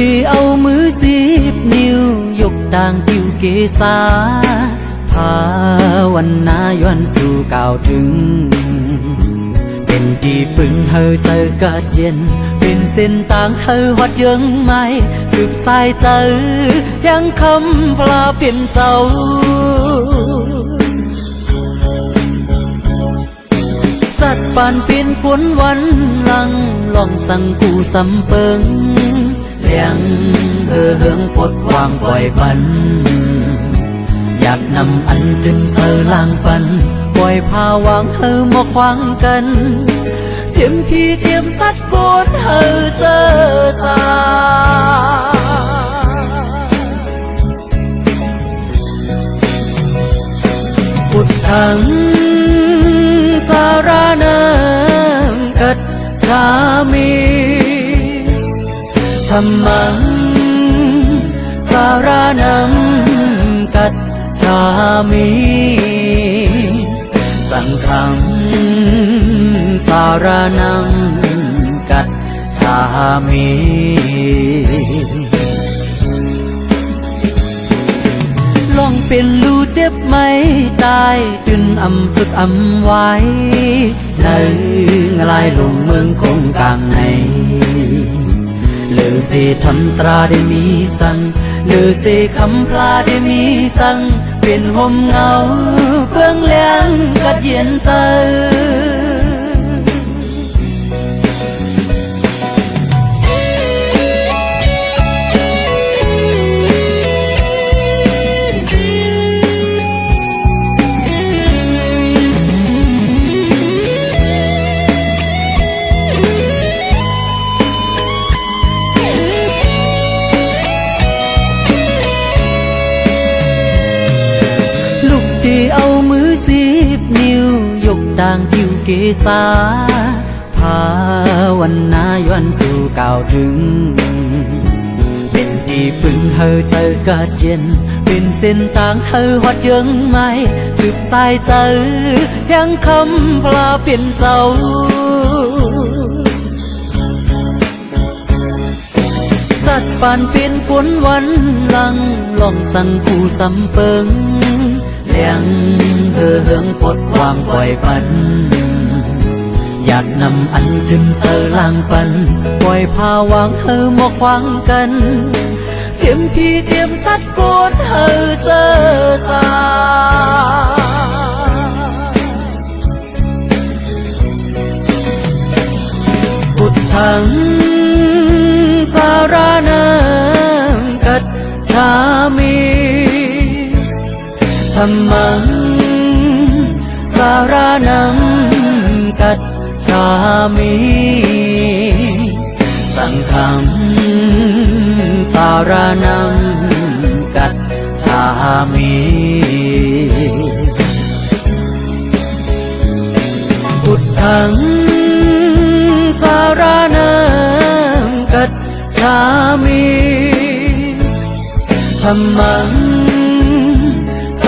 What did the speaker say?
ดีเอามือสิบนิ้วยกต่างติวเกษาภาวันนาย้อนสู่ก่าวถึง เป็นที่ปึงเฮอเจอกาดเย็น เป็นเส้นต่างเฮอฮอดยังไม่สืบสายเจอยังคำปลาเป็นเจ้าจัดปานเป็นผลวันลังลองสั่งกูสำเปิง เลี้ยงเออเฮืองปลดวางปล่อยปันอยากนำอันจึงเสอลางปันปล่อยพาวางเฮอมาขวางกันเทียมพี่เทียมสัตว์โกนเฮอเสือสาพุทธังสารนังกัจฉามิ ธรรมัง สารนังกัจฉามิ สังฆัง สารนังกัจฉามิลองเป็นรูเจ็บไหมตายดึนอำสุดอำไว้ในลายลงเมืองคงกลางใน เลือเสทำตราได้มีสั่งเลือเสคำพลาได้มีสั่งเป็นห่มเงาเบื้องเลี้ยงกัดเย็นใจ เอามือสิบนิ้วยกต่างผิวเกษาภาวันนาย้อนสู่ก่าวถึง เป็นที่ปึงเฮอเจอกาดเย็น เป็นเส้นต่างเฮอฮอดยังไม่สืบสายเจอยังคำพลาเป็นเจ้าจัดปานเป็นผลวันลังลองสั่งกูสำเปิง เลี้ยงเธอเฮืองปลดวางปล่อยปันอยากนำอันจึงเสอลางปัน ปล่อยพาวางเฮอมาควางกัน เทียมพี่เทียมสัดโกนเฮอเสอสา ธรรมัง สารนังกัจฉามิ สังฆังสารนังกัจฉามิพุทธังสารนังกัจฉามิธรรมัง